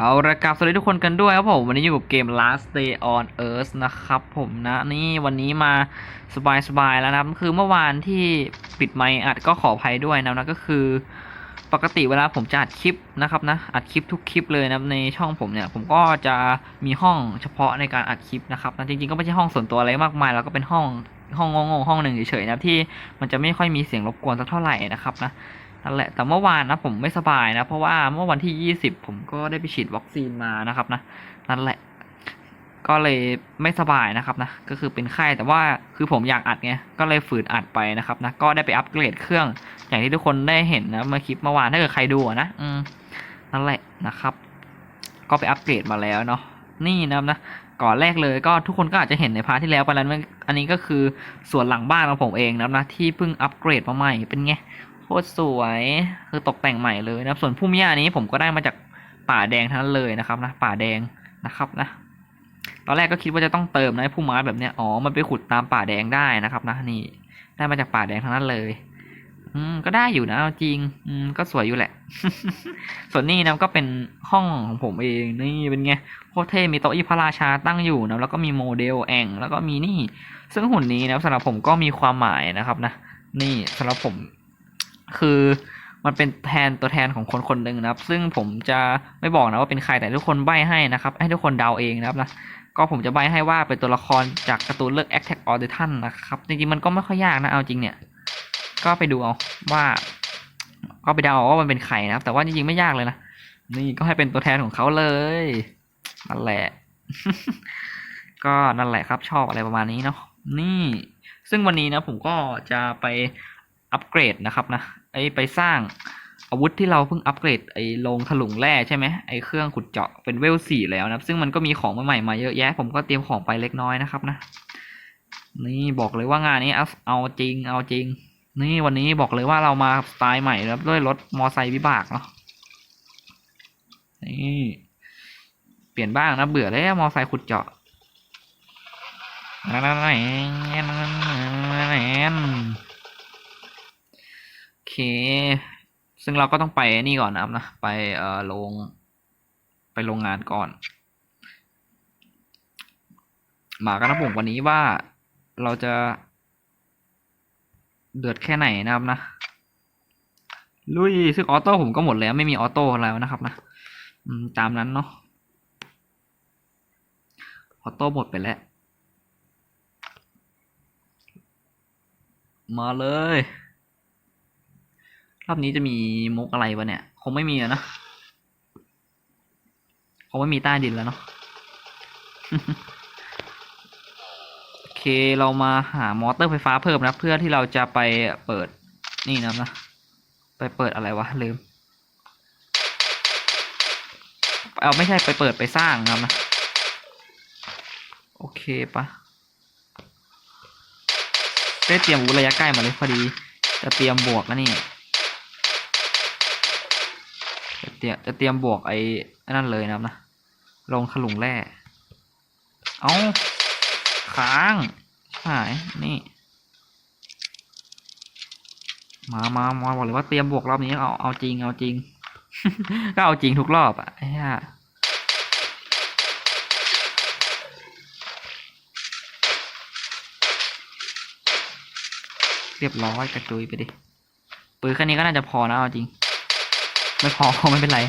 เอาละครับสวัสดีทุกคนกันด้วยครับผมวันนี้อยู่กับเกม Last Day on Earth นะครับผมนะนี่วันนี้มาสบายๆแล้วนะครับคือเมื่อวานที่ปิดไมค์อัดก็ขออภัยด้วยนะนะก็คือ ปกติเวลาผมจะอัดคลิปนะครับนะอัดคลิปทุกคลิปเลยนะในช่องผมเนี่ย ผมก็จะมีห้องเฉพาะในการอัดคลิปนะครับนะจริงๆก็ไม่ใช่ห้องส่วนตัวอะไรมากมายแล้วก็เป็นห้องห้องงงๆห้องหนึ่งเฉยๆนะที่มันจะไม่ค่อยมีเสียงรบกวนสักเท่าไหร่นะครับนะ นั่นแหละ แต่เมื่อวานนะผมไม่สบายนะ เพราะว่าเมื่อวันที่ 20 ผมก็ได้ไปฉีดวัคซีนมานะครับนะ นั่นแหละ ก็เลยไม่สบายนะครับนะ ก็คือเป็นไข้ แต่ว่าคือผมอยากอัดไง ก็เลยฝืนอัดไปนะครับนะ ก็ได้ไปอัปเกรดเครื่อง อย่างที่ทุกคนได้เห็นนะ เมื่อคลิปเมื่อวานถ้าเกิดใครดูนะ อืม นั่นแหละนะครับ ก็ไปอัปเกรดมาแล้วเนาะ นี่นะครับนะก่อนแรกเลยก็ทุกคนก็อาจจะเห็นในพาร์ทที่แล้วไปแล้วอันนี้ก็คือส่วนหลังบ้านของผมเองนะครับนะที่เพิ่งอัปเกรดมาใหม่เป็นไง โคตรสวยคือตกแต่งใหม่เลยนะครับ ส่วนพุ่มหญ้านี้ผมก็ได้มาจากป่าแดงทั้งนั้นเลยนะครับนะป่าแดงนะครับนะตอนแรกก็คิดว่าจะต้องเติมนะไอ้พุ่มไม้แบบเนี้ยอ๋อมันไปขุดตามป่าแดงได้นะครับนะนี่ได้มาจากป่าแดงทั้งนั้นเลย อืมก็ได้อยู่นะจริง อืมก็สวยอยู่แหละ ส่วนนี้นะก็เป็นห้องของผมเองนี่เป็นไงโคตรเท่มีโต๊ะอีพระราชาตั้งอยู่นะแล้วก็มีโมเดลแองแล้วก็มีนี่ ซึ่งหุ่นนี้นะสำหรับผมก็มีความหมายนะครับนะนี่สำหรับผม คือมันเป็นแทนตัวแทนของคนคนหนึ่งนะครับ ซึ่งผมจะไม่บอกนะว่าเป็นใครแต่ทุกคนใบ้ให้นะครับ ให้ทุกคนเดาเองนะครับนะก็ผมจะใบ้ให้ว่าเป็นตัวละครจากการ์ตูนเรื่อง Attack on Titan นะครับจริงๆมันก็ไม่ค่อยยากนะเอาจริงเนี่ย ก็ไปดูเอาว่า ก็ไปเดาเอาว่ามันเป็นใครนะครับ แต่ว่าจริงๆไม่ยากเลยนะนี่ก็ให้เป็นตัวแทนของเขาเลยนั่นแหละ ก็นั่นแหละครับชอบอะไรประมาณนี้เนาะนี่ ซึ่งวันนี้นะผมก็จะไปอัปเกรดนะครับนะ ไอไปสร้างอาวุธที่เราเพิ่งอัปเกรดไอโรงถลุงแร่ใช่ไหมไอเครื่องขุดเจาะเป็นเวลสี่แล้วนะซึ่งมันก็มีของใหม่ๆมาเยอะแยะ ผมก็เตรียมของไปเล็กน้อยนะครับนะ นี่บอกเลยว่างานนี้เอาเอาจริงเอาจริง นี่วันนี้บอกเลยว่าเรามาสไตล์ใหม่แล้วด้วยรถมอไซค์วิบากเนาะนี่เปลี่ยนบ้างนะเบื่อแล้วมอไซค์ขุดเจาะโอเค ซึ่งเราก็ต้องไปนี่ก่อนนะครับนะ ไปเอ่อโรงไปโรงงานก่อน มากันนะผมวันนี้ว่าเราจะ เดือดแค่ไหนนะครับนะ ลุยซึ่งออโต้ผมก็หมดแล้ว ไม่มีออโต้แล้วนะครับนะตามนั้นเนาะออโต้หมดไปแล้ว มาเลย รอบนี้จะมีมุกอะไรวะเนี่ย คงไม่มีอะนะ คงไม่มีใต้ดินแล้วเนาะ โอเค เรามาหามอเตอร์ไฟฟ้าเพิ่มนะ เพื่อที่เราจะไปเปิดนี่นะนะ ไปเปิดอะไรวะ ลืม เอาไม่ใช่ไปเปิดไปสร้างนะครับนะ โอเคปะได้เตรียมวุธระยะใกล้มาเลยพอดี จะเตรียมบวกนะนี่ จะ เตรียมจะเตรียมบวกไอ้นั่นเลยนะครับนะ ลงถลุงแร่ เอาค้างใช่นี่ มามามาบอกเลยว่าเตรียมบวกรอบนี้เอา เอาจริง เอาจริง ก็เอาจริงทุกรอบอะไอ้เหี้ยเรียบร้อยกระจุยไปดิปืนแค่นี้ก็น่าจะพอนะเอาจริง ไม่พอไม่เป็นไร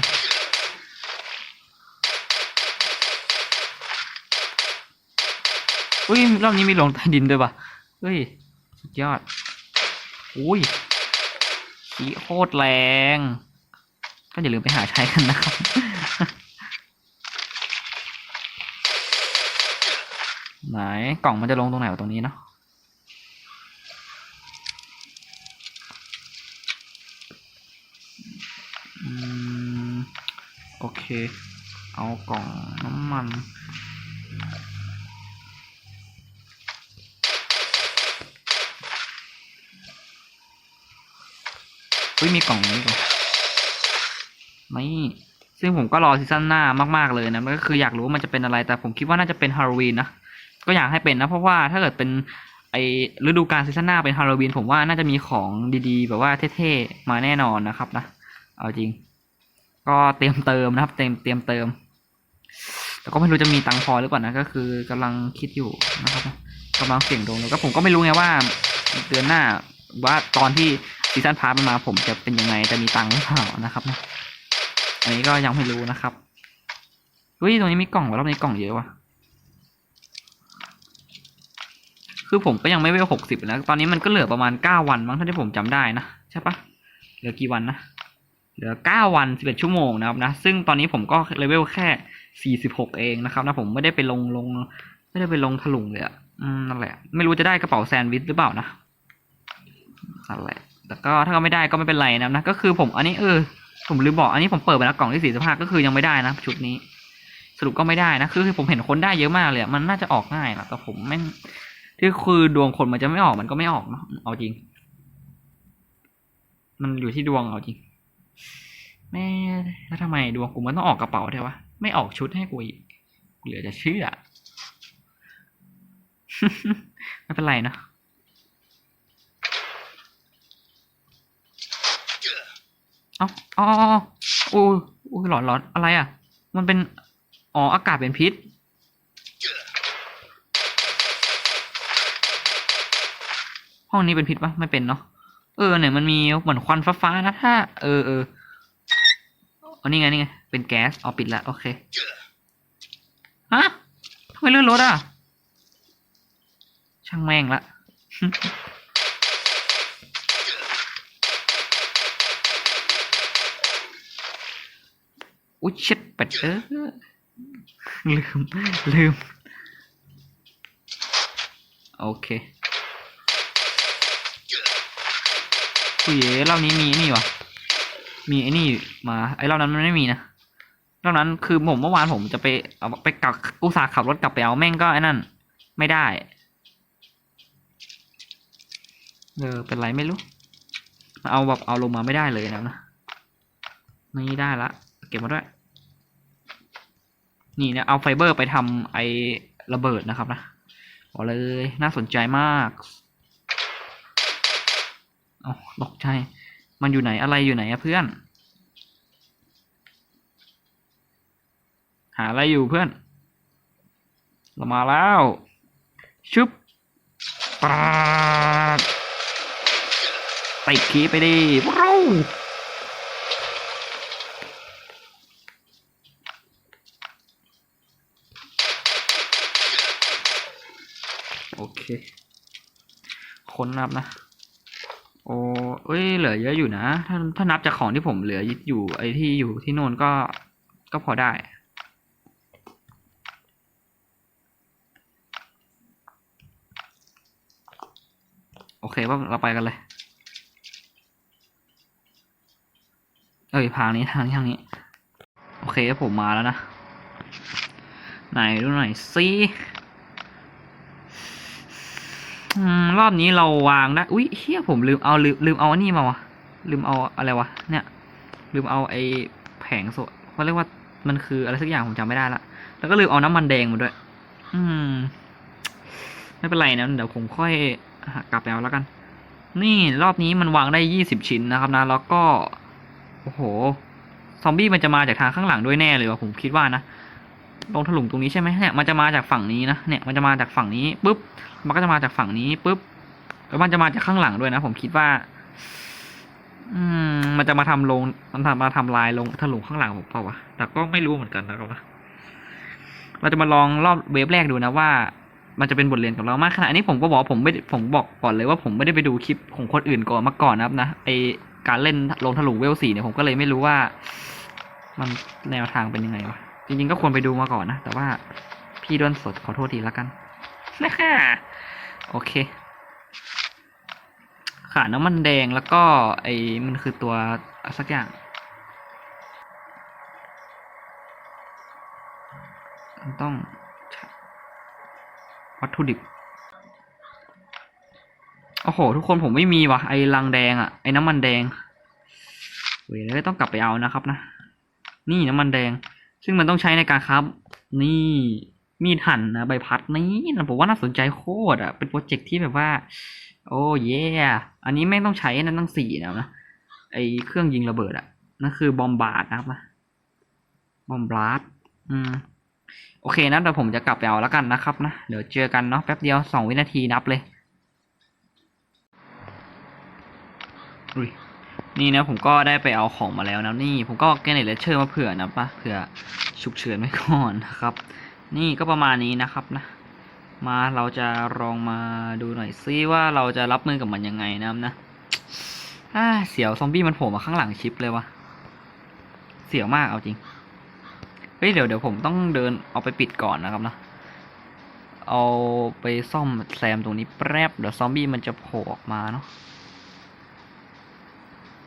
อุ้ยรอบนี้มีลงใต้ดินด้วยปะเฮ้ย สุดยอด อุ้ยขีโคตรแรง ก็อย่าลืมไปหาใช้กันนะครับไหนกล่องมันจะลงตรงไหนตรงนี้เนาะ โอเค เอากล่องน้ำมันเฮ้ยมีกล่องนี้ก่อนไม่ซึ่งผมก็รอซีซั่นหน้ามากๆเลยนะมันก็คืออยากรู้ว่ามันจะเป็นอะไร แต่ผมคิดว่าน่าจะเป็นฮาโลวีนนะ ก็อยากให้เป็นนะ เพราะว่าถ้าเกิดเป็นไอฤดูกาลซีซั่นหน้าเป็นฮาโลวีนผมว่าน่าจะมีของดีๆ แบบว่าเท่ๆ มาแน่นอนนะครับนะ เอาจริง ก็เตรียมเติมนะครับ เตรียมเตรียมเติม แต่ก็ไม่รู้จะมีตังค์พอหรือเปล่านะ ก็คือกำลังคิดอยู่นะครับกำลังเสี่ยงดวงแล้วก็ผมก็ไม่รู้ไงว่าเดือนหน้าว่าตอนที่ซีซั่นพาร์ทมันมาผมจะเป็นยังไงจะมีตังค์หรือเปล่านะครับนะอันนี้ก็ยังไม่รู้นะครับเฮ้ยตรงนี้มีกล่องวะรอบนี้กล่องเยอะว่ะคือผมก็ยังไม่เวลหกสิบนะ ตอนนี้มันก็เหลือประมาณเก้าวันมั้งถ้าที่ผมจำได้นะ ใช่ปะเหลือกี่วันนะ เหลือเก้าวันสิบเอ็ดชั่วโมงนะครับนะ ซึ่งตอนนี้ผมก็เลเวลแค่สี่สิบหกเองนะครับนะผมไม่ได้ไปลงลง ไม่ได้ไปลงถลุงเลยอะอืมนั่นแหละ ไม่รู้จะได้กระเป๋าแซนด์วิชหรือเปล่านะนั่นแหละแต่ก็ถ้าไม่ได้ก็ไม่เป็นไรนะนะ ก็คือผมอันนี้เออ ผมลืมบอกอันนี้ผมเปิดไปแล้วกล่องที่สี่สิบห้าก็คือยังไม่ได้นะชุดนี้ สรุปก็ไม่ได้นะ คือผมเห็นคนได้เยอะมากเลยมันน่าจะออกง่ายนะแต่ผมแม่งที่คือดวงคนมันจะไม่ออกมันก็ไม่ออกเนาะเอาจริง มันอยู่ที่ดวงเอาจริง แม่แล้วทำไมดวงกูมันต้องออกกระเป๋าเทวะ ไม่ออกชุดให้กูอีกเหลือจะเชื่อ ไม่เป็นไรเนาะเอาอ๋อโอ้ยโอ้หลอนหลอนอะไรอะ มันเป็น อ๋อ อากาศเป็นพิษ ห้องนี้เป็นพิษปะไม่เป็นเนาะ เออเนี่ยมันมีเหมือนควันฟ้าๆนะ ถ้า เออเออ อันนี้ไงนี่ไง เป็นแก๊สเอาปิดละโอเคฮะทำไมเลื่อนรถอะ ช่างแม่งละอุ๊ยเช็ดป็ดเออลืม ลืม โอเคผู้เย่รอบนี้มีนี่วะ มีไอ้นี่มา ไอ้รอบนั้นมันไม่มีนะรอบนั้นคือผมเมื่อวานผมจะไปเอาไปกลับอุตส่าห์ขับรถกลับไปเอาแม่งก็ไอ้นั่น ไม่ได้เออเป็นไรไม่รู้เอาแบบเอาลงมาไม่ได้เลยนะนะนี่ได้ละ เก็บมาด้วย นี่เนี่ยเอาไฟเบอร์ไปทำไอระเบิดนะครับนะบอกเลยน่าสนใจมากเอาตกใจ มันอยู่ไหนอะไรอยู่ไหนอะเพื่อน หาอะไรอยู่เพื่อน เรามาแล้วชุบปาดติดขีไปดิว้าวโอเค คนนับนะ โอ้เอ้ย เหลือเยอะอยู่นะ ถ้าถ้านับจากของที่ผมเหลืออยู่ ไอ้ที่อยู่ที่โน่นก็ ก็พอได้ โอเคว่าเราไปกันเลย เอ้ยทางนี้ทางนี้ทางนี้ โอเคผมมาแล้วนะ ไหนดูหน่อยสิอืม รอบนี้เราวางได้อุ้ยเฮียผมลืมเอาลืมลืมเอาอันนี้มาวะลืมเอาอะไรวะเนี่ย ลืมเอาไอ้แผงโซเขาเรียกว่ามันคืออะไรสักอย่างผมจำไม่ได้ละแล้วก็ลืมเอาน้ำมันแดงมาด้วย อืม ไม่เป็นไรนะเดี๋ยวผมค่อยกลับไปเอาแล้วกัน นี่รอบนี้มันวางได้ยี่สิบชิ้นนะครับนะแล้วก็โอ้โหซอมบี้มันจะมาจากทางข้างหลังด้วยแน่เลยว่ะผมคิดว่านะ ลงถลุงตรงนี้ใช่ไหมเนี่ยมันจะมาจากฝั่งนี้นะเนี่ยมันจะมาจากฝั่งนี้ปุ๊บมันก็จะมาจากฝั่งนี้ปุ๊บแล้วมันจะมาจากข้างหลังด้วยนะ ผมคิดว่า อืม มันจะมาทำลงมันทำมาทำลายลงถลุงข้างหลังผมเปล่าวะแต่ก็ไม่รู้เหมือนกันนะครับนะเราจะมาลองรอบเวฟแรกดูนะว่า มันจะเป็นบทเรียนกับเรามากขนาดนี้ผมก็บอกผมไม่ผมบอกก่อนเลยว่าผมไม่ได้ไปดูคลิปของคนอื่นก่อนมาก่อนนะครับนะไอการเล่นลงถลุงเวลสี่เนี่ยผมก็เลยไม่รู้ว่า มันแนวทางเป็นยังไงวะ จริงๆก็ควรไปดูมาก่อนนะ แต่ว่าพี่ด้วนสดขอโทษทีแล้วกันนะฮะโอเค ขาน้ำมันแดงแล้วก็ไอ้มันคือตัวสักอย่างมันต้องวัตถุดิบ โอ้โห ทุกคนผมไม่มีว่ะ ไอ้ลังแดงอะไอ้น้ำมันแดงเว้ยแล้วต้องกลับไปเอานะครับนะ นี่น้ำมันแดง ซึ่งมันต้องใช้ในการครับ นี่มีดหั่นนะใบพัดนี่นะผมว่าน่าสนใจโคตรอะเป็นโปรเจกต์ที่แบบว่า โอ้เย่อันนี้ไม่งต้องใช้นั่นตั้งสี่นะนะไอเครื่องยิงระเบิดอะนั่นคือบอมบาร์ดนะครับนะบอมบลัดอืมโอเคนะเดี๋ยวผมจะกลับไปเอาแล้วกันนะครับนะเดี๋ยวเจอกันเนาะแป๊บเดียวสองวินาทีนับเลยอุ้ย นี่นะผมก็ได้ไปเอาของมาแล้วนะนี่ผมก็แกเนตเลเชอร์มาเผื่อนะปะเผื่อฉุกเฉินไว้ก่อนนะครับ นี่ก็ประมาณนี้นะครับนะ มาเราจะลองมาดูหน่อยซิว่าเราจะรับมือกับมันยังไงนะนะอ่าเสียวซอมบี้มันโผล่มาข้างหลังชิปเลยวะเสียวมากเอาจริงเฮ้ยเดี๋ยวเดี๋ยวผมต้องเดินเอาไปปิดก่อนนะครับนะเอาไปซ่อมแซมตรงนี้แป๊บเดี๋ยวซอมบี้มันจะโผล่ออกมาเนาะ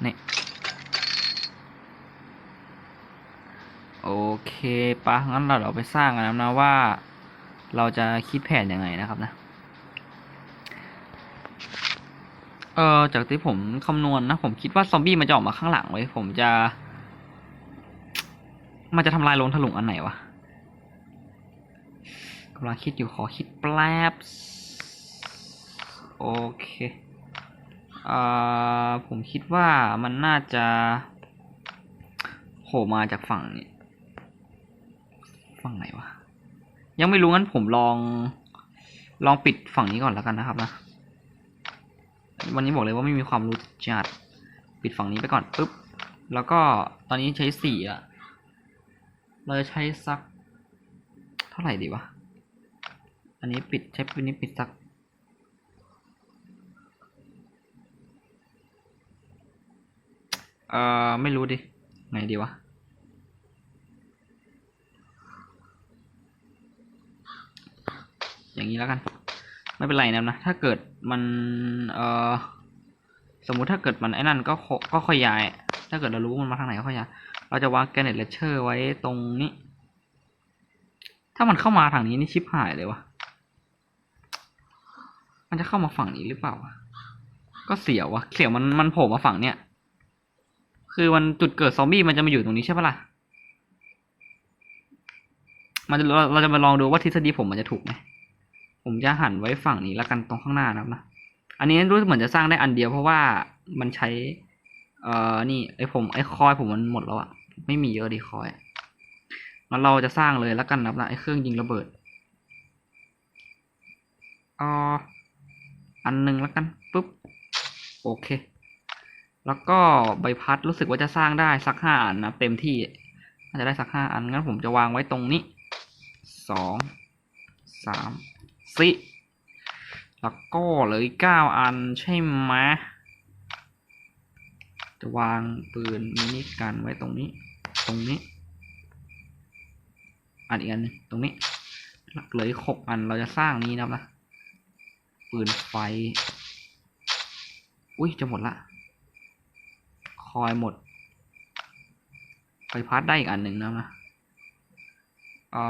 นี่โอเคปะงั้นเราเดี๋ยวไปสร้างกันนะว่า เราจะคิดแผนยังไงนะครับนะเออจากที่ผมคำนวณนะผมคิดว่าซอมบี้มันจะออกมาข้างหลังไว้ยผมจะ มันจะทำลายโรงถลุงอันไหนวะกำลังคิดอยู่ขอคิดแป๊บโอเค ผมคิดว่ามันน่าจะโผล่มาจากฝั่งนี้ฝั่งไหนวะ ยังไม่รู้งั้นผมลอง ลองปิดฝั่งนี้ก่อนแล้วกันนะครับนะ วันนี้บอกเลยว่าไม่มีความรู้จัด ปิดฝั่งนี้ไปก่อนปุ๊บ แล้วก็ตอนนี้ใช้สี่อะเราจะใช้สัก เท่าไหร่ดีวะ อันนี้ปิดใช้ปิดนี้ปิดสัก เอ่อ ไม่รู้ดิ ไงดีวะ อย่างนี้แล้วกัน ไม่เป็นไรนะนะ ถ้าเกิดมัน เอ่อ สมมุติถ้าเกิดมันไอ้นั่นก็ก็ค่อยย้าย ถ้าเกิดเรารู้มันมาทางไหนก็ค่อยย้าย เราจะวางแกนเน็ตเลเชอร์ไว้ตรงนี้ ถ้ามันเข้ามาทางนี้นี่ชิปหายเลยวะมันจะเข้ามาฝั่งนี้หรือเปล่า ก็เสียววะเสียวมันมันโผล่มาฝั่งเนี้ย คือมันจุดเกิดซอมบี้มันจะมาอยู่ตรงนี้ใช่ปะล่ะ มันจะเราเราจะมาลองดูว่าทฤษฎีผมมันจะถูกไหม ผมจะหันไว้ฝั่งนี้แล้วกันตรงข้างหน้านะครับนะ อันนี้รู้สึกเหมือนจะสร้างได้อันเดียวเพราะว่ามันใช้ เอ่อ นี่ไอผมไอคอยผมมันหมดแล้วอะไม่มีเยอะดีคอยงั้นเราจะสร้างเลยแล้วกันนะครับนะไอเครื่องยิงระเบิดอออันหนึ่งแล้วกันปุ๊บ โอเค แล้วก็ใบพัดรู้สึกว่าจะสร้างได้สักห้าอันนะเต็มที่น่าจะได้สักห้าอันงั้นผมจะวางไว้ตรงนี้สองสามสี่แล้วก็เหลยเก้าอันใช่ไหมจะวางปืนมินิกันไว้ตรงนี้ ตรงนี้ อันอีกอันหนึงตรงนี้เหลือหกอันเราจะสร้างนี้นะนะปืนไฟ อุ้ยจะหมดละ คอยหมดไฟพัดได้อีกอันหนึ่งนะนะอ่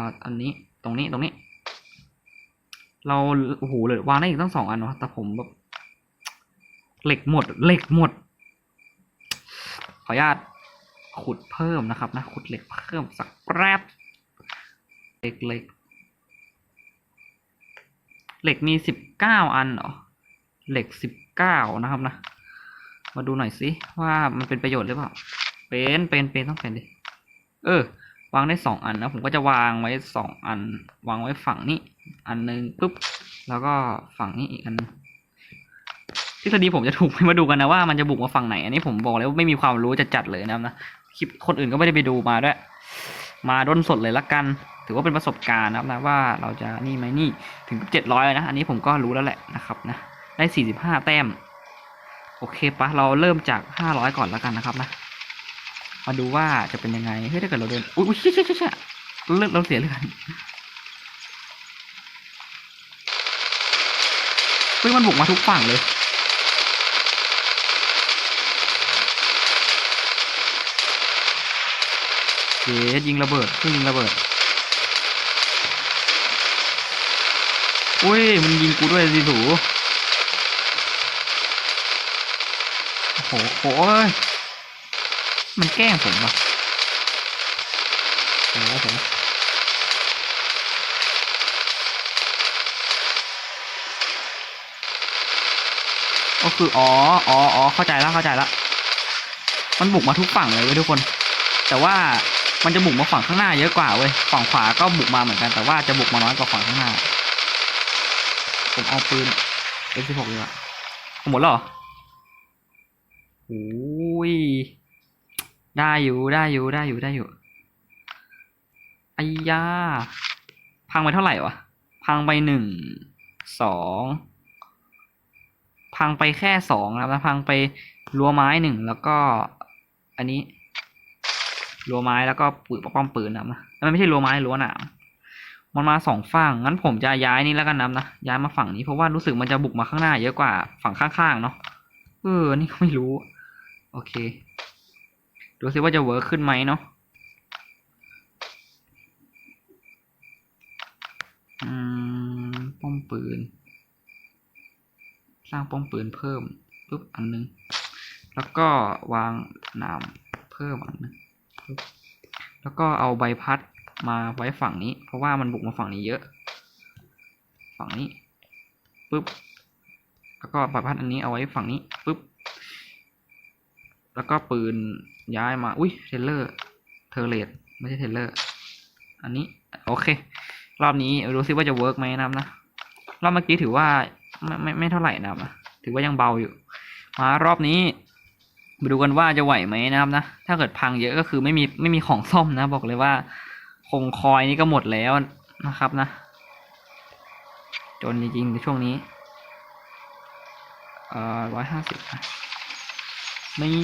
ออันนี้ตรงนี้ตรงนี้ เราโอ้โหเลยวางได้อีกตั้งสองอันวะแต่ผมแบบเหล็กหมดเหล็กหมด ขออนุญาตขุดเพิ่มนะครับนะขุดเหล็กเพิ่มสักแป๊บเหล็กเหล็กเหล็กมีสิบเก้าอันเหรอเหล็กสิบเก้านะครับนะ มาดูหน่อยสิว่ามันเป็นประโยชน์หรือเปล่า เป็นเป็นเป็นต้องเป็นดิ เออ วางได้สองอันนะผมก็จะวางไว้สองอัน วางไว้ฝั่งนี้ อันหนึ่งปุ๊บ แล้วก็ฝั่งนี้อีกอันนึงทฤษฎีผมจะถูกไหมมาดูกันนะว่ามันจะบุกมาฝั่งไหน อันนี้ผมบอกเลยว่าไม่มีความรู้จะจัดเลยนะนะคลิปคนอื่นก็ไม่ได้ไปดูมาด้วย มาด้นสดเลยละกัน ถือว่าเป็นประสบการณ์นะครับนะว่าเราจะนี่ไหมนี่ถึงเจ็ดร้อยนะ อันนี้ผมก็รู้แล้วแหละนะครับนะได้สี่สิบห้าแต้ม โอเคปะเราเริ่มจากห้าร้อยก่อนแล้วกันนะครับนะ มาดูว่าจะเป็นยังไง เฮ้ยถ้าเกิดเราเดิน อุ้ยเชี่ยเชี่ยเชี่ยเลือดเราเสียเลือดเฮ้ยมันบุกมาทุกฝั่งเลยเจ๊ยิงระเบิดเพิ่งยิงระเบิด อุ้ย มันยิงกูด้วยสิสู โหโหยมันแกล้งผมปะโอ้โหก็คืออ๋ออ๋ออ๋อเข้าใจแล้วเข้าใจแล้วมันบุกมาทุกฝั่งเลยเว้ยทุกคน แต่ว่ามันจะบุกมาฝั่งข้างหน้าเยอะกว่าเว้ยฝั่งขวาก็บุกมาเหมือนกันแต่ว่าจะบุกมาน้อยกว่าฝั่งข้างหน้า ผมเอาปืน F16 ดีกว่าหมดแล้วเหรอ อ้ยได้อยู่ได้อยู่ได้อยู่ได้อยู่ไอ้ยาพังไปเท่าไหร่วะ พังไปหนึ่งสองพังไปแค่สองนะครับแล้วพังไปรั้วไม้หนึ่งแล้วก็ อันนี้รั้วไม้แล้วก็ปืนป้อมปืนนะมันไม่ใช่รั้วไม้รั้วหนามมันมาสองฝั่งงั้นผมจะย้ายนี่แล้วกันนะนะย้ายมาฝั่งนี้เพราะว่ารู้สึกมันจะบุกมาข้างหน้าเยอะกว่าฝั่งข้างๆเนาะเออนี่ก็ไม่รู้ โอเค ดูซิว่าจะเวิร์คขึ้นไหมเนาะอืมป้อมปืน สร้างป้อมปืนเพิ่มปุ๊บอันนึง แล้วก็วางหนามเพิ่มอันนึงแล้วก็เอาใบพัดมาไว้ฝั่งนี้ เพราะว่ามันบุกมาฝั่งนี้เยอะ ฝั่งนี้ปุ๊บแล้วก็ใบพัดอันนี้เอาไว้ฝั่งนี้ปุ๊บ แล้วก็ปืนย้ายมา อุ้ยเทเลอร์เทเลตไม่ใช่เทเลอร์ อันนี้ โอเค รอบนี้รู้ซิว่าจะเวิร์กไหมนะครับนะ รอบเมื่อกี้ถือว่าไม่ไม่ไม่เท่าไหร่นะครับนะถือว่ายังเบาอยู่ มารอบนี้มาดูกันว่าจะไหวไหมนะครับนะ ถ้าเกิดพังเยอะก็คือไม่มีไม่มีของซ่อมนะ บอกเลยว่า คงคอยนี่ก็หมดแล้วนะครับนะ จนจริงๆในช่วงนี้ เอ่อร้อยห้าสิบ นี่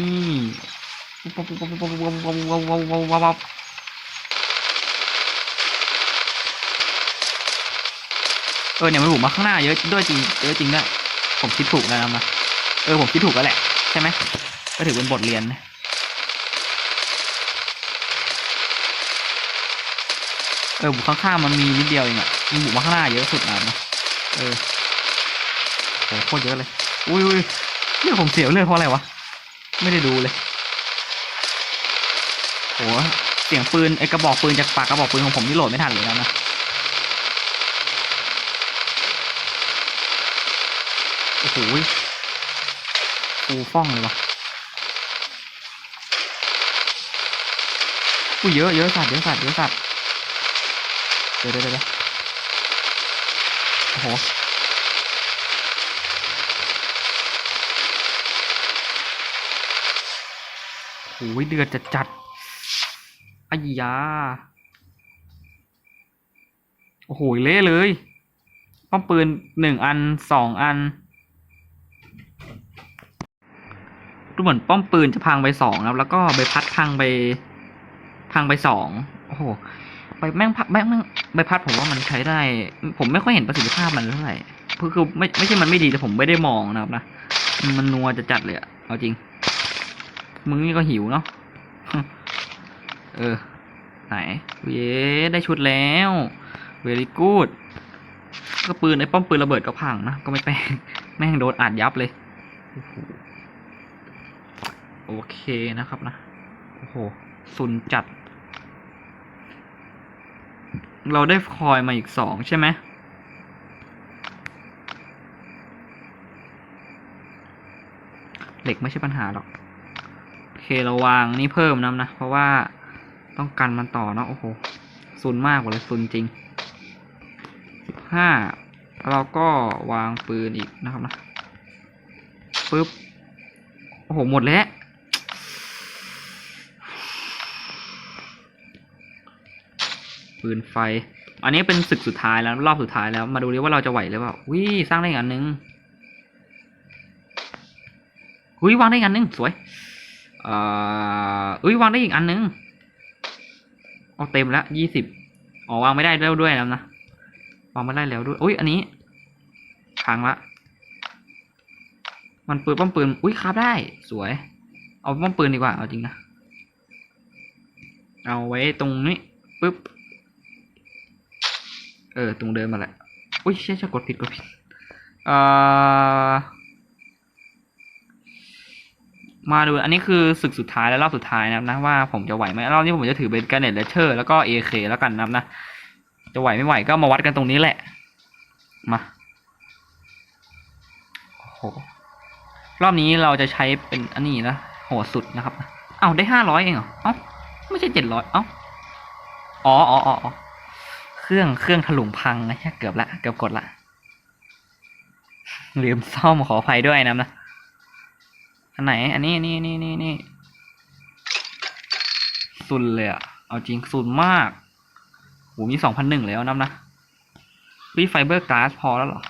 เออเนี่ยมันบุกมาข้างหน้าเยอะด้วยจริงเยอะจริงด้วยผมคิดถูกแล้วนะเออผมคิดถูกแล้วแหละใช่ไหมก็ถือเป็นบทเรียนนะเออบุกข้างๆมันมีนิดเดียวเองอะมันบุกมาข้างหน้าเยอะสุดนะนะเออโหโคตรเยอะเลย อุ้ยอุ้ยเรื่องผมเสียวเรื่องเพราะอะไรวะ ไม่ได้ดูเลยโหเสียงปืนไอกระบอกปืนจากปากกระบอกปืนของผมนี่โหลดไม่ทันเลยนะนะโอ้โหฟูฟ่องเลยวะอุ้ยเยอะเยอะสัตว์เยอะสัตว์เยอะสัตว์เดี๋ยวเดี๋ยวเดี๋ยวโอ้โห โอ้ยเดือดจัดจัดอ้ยา โอ้โห เละเลย ป้อมปืนหนึ่งอันสองอัน ดูเหมือนป้อมปืนจะพังไปสองครับ แล้วก็ใบพัดพังไปพังไปสองโอ้โหใบแม่งพักแม่งแม่งใบพัดผมว่ามันใช้ได้ ผมไม่ค่อยเห็นประสิทธิภาพมันเท่าไหร่คือคือไม่ไม่ใช่มันไม่ดีแต่ผมไม่ได้มองนะครับนะ มันนัวจะจัดเลยอะเอาจริง มึงนี่ก็หิวเนาะ เออ ไหน เย้ได้ชุดแล้ว เวลี่กูด ก็ปืนไอ้ป้อมปืนระเบิดก็พังนะ ก็ไม่แปลงแม่งโดนอัดยับเลย โอเคนะครับนะ โอ้โห สุนจัด เราได้คอยมาอีกสองใช่ไหมเหล็กไม่ใช่ปัญหาหรอก เคเราวางนี่เพิ่มน้ำนะ เพราะว่าต้องกันมันต่อเนาะโอ้โหซุนมากกว่าเลยซุนจริงสิบห้าเราก็วางปืนอีกนะครับนะปึ๊บโอ้โหหมดแล้วปืนไฟ อันนี้เป็นศึกสุดท้ายแล้วรอบสุดท้ายแล้ว มาดูดิว่าเราจะไหวหรือเปล่าวิสร้างได้อีกอันนึงอุ้ยวางได้อีกอันนึงสวย เอ่ออุ้ยวางได้อีกอันนึงเอาเต็มแล้วยี่สิบอ๋อวางไม่ได้แล้วด้วยแล้วนะวางไม่ได้แล้วด้วยอุ้ยอันนี้พังละมันปืนป้อมปืนอุ้ยคาบได้สวย เอาป้อมปืนดีกว่าเอาจริงนะเอาไว้ตรงนี้ปึ๊บเออตรงเดินมาแหละอุ้ยใช่ใช่กดผิดกดผิดเอ่อ มาดูอันนี้คือศึกสุดท้ายและรอบสุดท้ายนะครับนะว่าผมจะไหวไหมรอบนี้ผมจะถือเป็นการเน็ตเลเชอร์แล้วก็เอเคแล้วกันนะครับนะจะไหวไม่ไหวก็มาวัดกันตรงนี้แหละ มาโอ้โหรอบนี้เราจะใช้เป็นอันนี้นะโหดสุดนะครับเอาได้ห้าร้อยเองเหรอเอ้าไม่ใช่เจ็ดร้อยเอ้าอ๋ออ๋ออ๋ออ๋อเครื่องเครื่องถลุงพังนะเกือบละเกือบกดละลืมซ่อมขออภัยด้วยนะนะ อันไหน อันนี้นี่นี่นี่นี่ซุนเลยอะเอาจริงซุนมากโหมีสองพันหนึ่งแล้วนะนะวิไฟเบอร์กลาสพอแล้วหรอ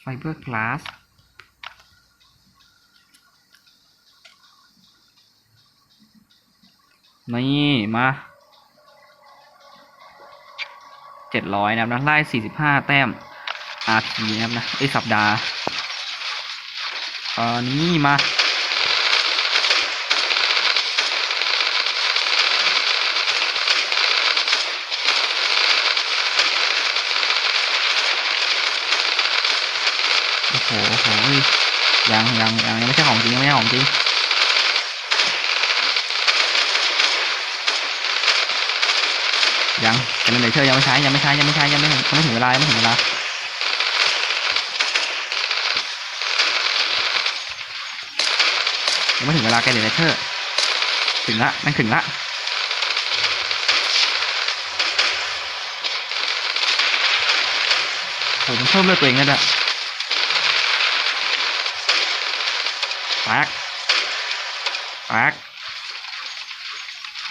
ไฟเบอร์กลาสนี่มาเจ็ดร้อยนะครับนะไล่สี่สิบห้าแต้ม RP นะครับนะไอสัปดาห์ ตอนนี้มาโอ้โหโอ้โหยังยังยังยังไม่ใช่ของจริงยังไม่ใช่ของจริงยังเป็นเลเชอร์ยังไม่ใช้ยังไม่ใช้ยังไม่ใช้ยังไม่ถึงยังไม่ถึงเวลายังไม่ถึงเวลา ยังไม่ถึงเวลาแกเดเลเชอร์ ถึงละมันถึงละโหมันเพิ่มเลือดตัวเองเลยด้วยแป๊กแป๊ก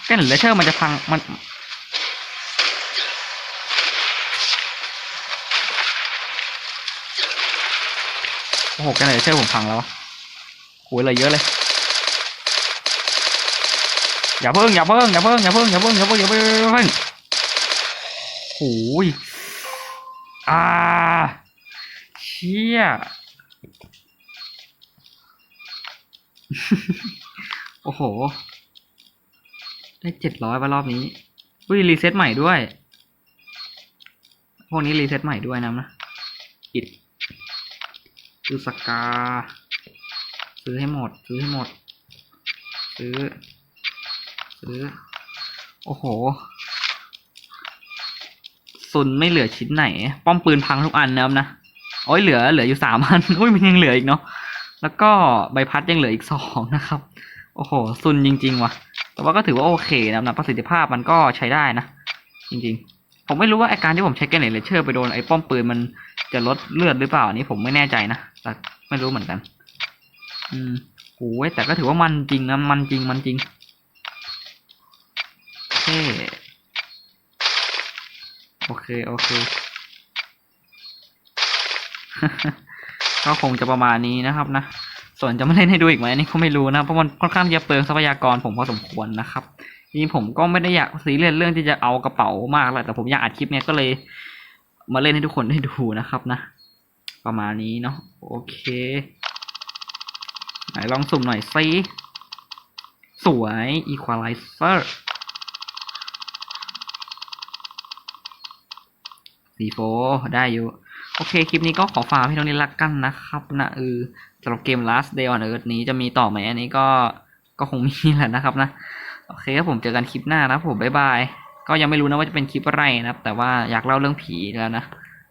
แกเดเลเชอร์มันจะพังมันโอ้โหกันเลเชื่อผมพังแล้ววะโหเลยเยอะเลย อย่าเพิ่งอย่าเพิ่งอย่าเพิ่งอย่าเพิ่งอย่าเพิ่งอย่าเพิ่งอย่าเพิ่งโอ้ยอ่าเชี่ยโอ้โห ได้เจ็ดร้อยว่ารอบนี้ อุ้ยรีเซ็ตใหม่ด้วย พวกนี้รีเซ็ตใหม่ด้วยนะนะอิดซื้อสกา ซื้อให้หมด ซื้อให้หมด ซื้อ ซื้อ โอ้โหซุนไม่เหลือชิ้นไหน ป้อมปืนพังทุกอันนะครับนะโอ้ยเหลือเหลืออยู่สามอันอุ้ยมันยังเหลืออีกเนาะแล้วก็ใบพัดยังเหลืออีกสองนะครับ โอ้โหซุนจริง ๆ ว่ะ แต่ว่าก็ถือว่าโอเคนะครับนะประสิทธิภาพมันก็ใช้ได้นะ จริง ๆ ผมไม่รู้ว่าอาการที่ผมใช้แกนเนตเลเชอร์ไปโดนไอ้ป้อมปืนมันจะลดเลือดหรือเปล่าอันนี้ผมไม่แน่ใจนะแต่ไม่รู้เหมือนกัน อืมโอ้ยแต่ก็ถือว่ามันจริงนะมันจริงมันจริง โอเค โอเค ก็คงจะประมาณนี้นะครับนะ ส่วนจะไม่เล่นให้ดูอีกไหมอันนี่ก็ไม่รู้นะ เพราะมันค่อนข้างจะเปลืองทรัพยากรผมพอสมควรนะครับนี้ผมก็ไม่ได้อยากซีเรียสเรื่องที่จะเอากระเป๋ามากแหละแต่ผมอยากอัดคลิปเนี่ยก็เลย มาเล่นให้ทุกคนได้ดูนะครับนะ ประมาณนี้เนาะโอเคไหนลองสุ่มหน่อยซิสวย Equalizer สีโฟได้อยู่ โอเค คลิปนี้ก็ขอฝากพี่น้องนี้ละกันนะครับนะเออสำหรับเกม Last Day on Earth นี้จะมีต่อไหมอันนี้ก็ก็คงมีแหละนะครับนะโอเคครับผมเจอกันคลิปหน้านะผมบ๊ายบายก็ยังไม่รู้นะว่าจะเป็นคลิปอะไรนะครับ แต่ว่าอยากเล่าเรื่องผีแล้วนะ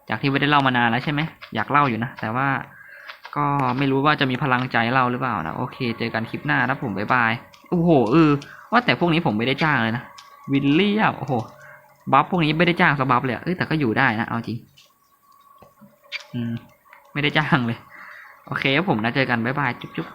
จากที่ไม่ได้เล่ามานานแล้วใช่ไหมอยากเล่าอยู่นะแต่ว่าก็ไม่รู้ว่าจะมีพลังใจเล่าหรือเปล่านะโอเค เจอกันคลิปหน้านะผมบ๊ายบายโอ้โหเออว่าแต่พวกนี้ผมไม่ได้จ้างเลยนะวิลเลียมโอ้โห บัฟพวกนี้ไม่ได้จ้างสบัฟเลยเอ้ยแต่ก็อยู่ได้นะเอาจริง อืม ไม่ได้จ้างเลย โอเคครับผมนะเจอกันบ๊ายบาย จุ๊บ